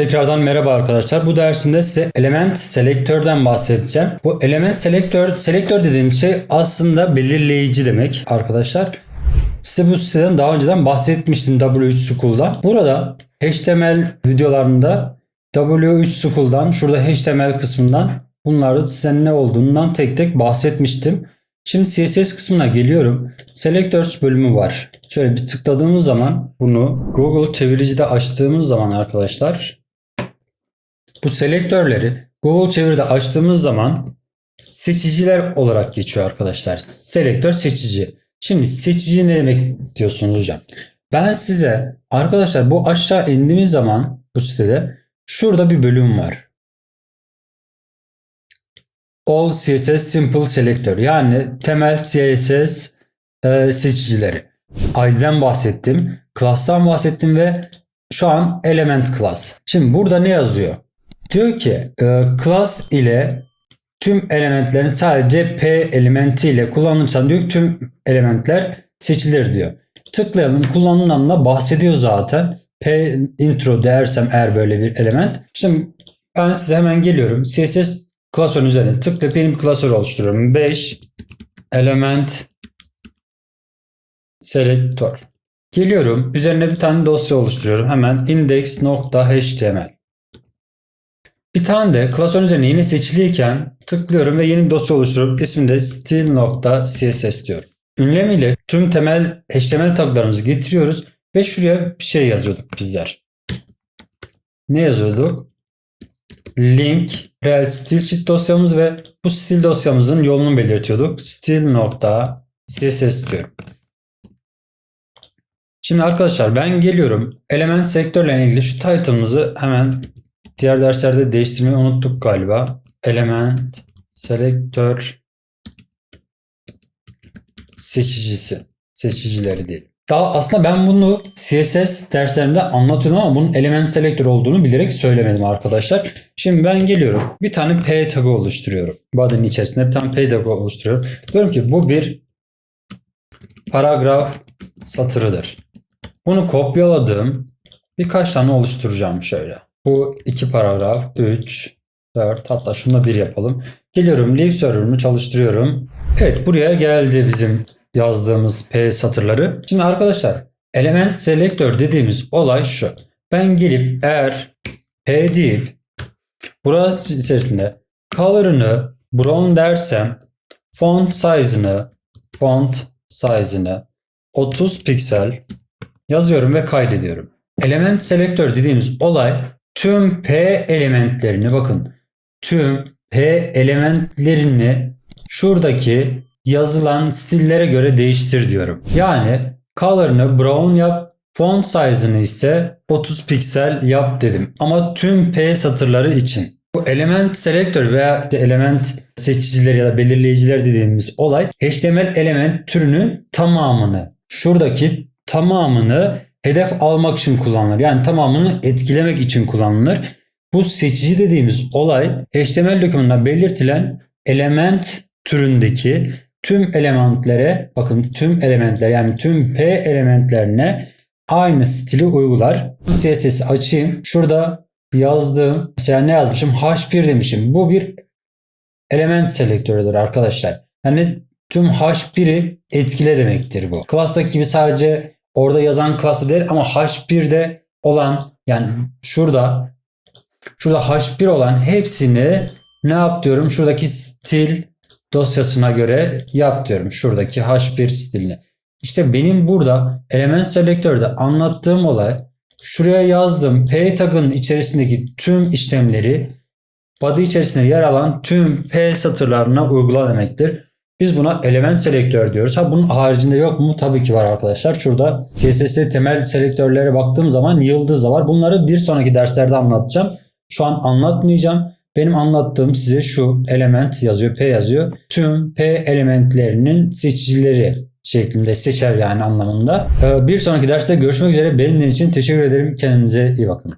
Tekrardan merhaba arkadaşlar. Bu dersimde size element selektörden bahsedeceğim. Bu element selektör, selektör dediğim şey aslında belirleyici demek arkadaşlar. Size bu siteden daha önceden bahsetmiştim W3 School'da. Burada HTML videolarında W3 School'dan şurada HTML kısmından bunları size ne olduğundan tek tek bahsetmiştim. Şimdi CSS kısmına geliyorum. Selectors bölümü var. Şöyle bir tıkladığımız zaman bunu Google çeviricide açtığımız zaman arkadaşlar bu selektörleri Google çeviride açtığımız zaman seçiciler olarak geçiyor arkadaşlar. Selektör seçici. Şimdi seçici ne demek diyorsunuz hocam? Ben size arkadaşlar bu aşağı indiğimiz zaman bu sitede şurada bir bölüm var. All CSS Simple Selector yani temel CSS e, seçicileri. ID'den bahsettim, class'tan bahsettim ve şu an element class. Şimdi burada ne yazıyor? Diyor ki e, class ile tüm elementlerin sadece P elementi ile kullanılırsa diyor tüm elementler seçilir diyor. Tıklayalım kullanılanla bahsediyor zaten. P intro dersem eğer böyle bir element. Şimdi ben size hemen geliyorum. CSS klasörün üzerine tıklayıp benim klasör oluşturuyorum. 5 element selektör. Geliyorum. Üzerine bir tane dosya oluşturuyorum. Hemen index.html. Bir tane de klasörün üzerine yine seçiliyken tıklıyorum ve yeni bir dosya oluşturuyorum. İsmini de style.css diyorum. Ünlem ile tüm temel HTML taglarımızı getiriyoruz ve şuraya bir şey yazıyorduk bizler. Ne yazıyorduk? Link, real stil sheet dosyamız ve bu stil dosyamızın yolunu belirtiyorduk. Stil.css diyorum. Şimdi arkadaşlar ben geliyorum. Element sektörle ilgili şu title'ımızı hemen diğer derslerde değiştirmeyi unuttuk galiba. Element selektör seçicisi. Seçicileri değil. Daha aslında ben bunu CSS derslerinde anlatıyorum ama bunun element selektör olduğunu bilerek söylemedim arkadaşlar. Şimdi ben geliyorum. Bir tane P tagı oluşturuyorum. Body'nin içerisinde bir tane P tagı oluşturuyorum. Diyorum ki bu bir paragraf satırıdır. Bunu kopyaladım. Birkaç tane oluşturacağım şöyle. Bu iki paragraf, 3, 4 hatta şunu bir yapalım. Geliyorum live server'ımı çalıştırıyorum. Evet buraya geldi bizim yazdığımız P satırları. Şimdi arkadaşlar element selektör dediğimiz olay şu. Ben gelip eğer P deyip burası içerisinde color'ını brown dersem font size'ını font size'ını 30 piksel yazıyorum ve kaydediyorum. Element selektör dediğimiz olay tüm P elementlerini bakın tüm P elementlerini şuradaki yazılan stillere göre değiştir diyorum. Yani color'ını brown yap, font size'ını ise 30 piksel yap dedim. Ama tüm P satırları için. Bu element selektör veya element seçiciler ya da belirleyiciler dediğimiz olay HTML element türünün tamamını, şuradaki tamamını hedef almak için kullanılır. Yani tamamını etkilemek için kullanılır. Bu seçici dediğimiz olay HTML dokümanında belirtilen element türündeki tüm elementlere bakın tüm elementler yani tüm P elementlerine aynı stili uygular. CSS'i açayım. Şurada yazdığım mesela ne yazmışım? H1 demişim. Bu bir element selektörüdür arkadaşlar. Yani tüm H1'i etkile demektir bu. Class'taki gibi sadece orada yazan class'ı değil ama H1'de olan yani şurada şurada H1 olan hepsini ne yap diyorum? Şuradaki stil dosyasına göre yap diyorum. Şuradaki H1 stilini. İşte benim burada element selektörde anlattığım olay şuraya yazdığım P tagın içerisindeki tüm işlemleri body içerisinde yer alan tüm P satırlarına uygula demektir. Biz buna element selektör diyoruz. Ha bunun haricinde yok mu? Tabii ki var arkadaşlar. Şurada CSS temel selektörlere baktığım zaman yıldız da var. Bunları bir sonraki derslerde anlatacağım. Şu an anlatmayacağım. Benim anlattığım size şu element yazıyor, P yazıyor. Tüm P elementlerinin seçicileri şeklinde seçer yani anlamında. Bir sonraki derste görüşmek üzere. Benimle için teşekkür ederim. Kendinize iyi bakın.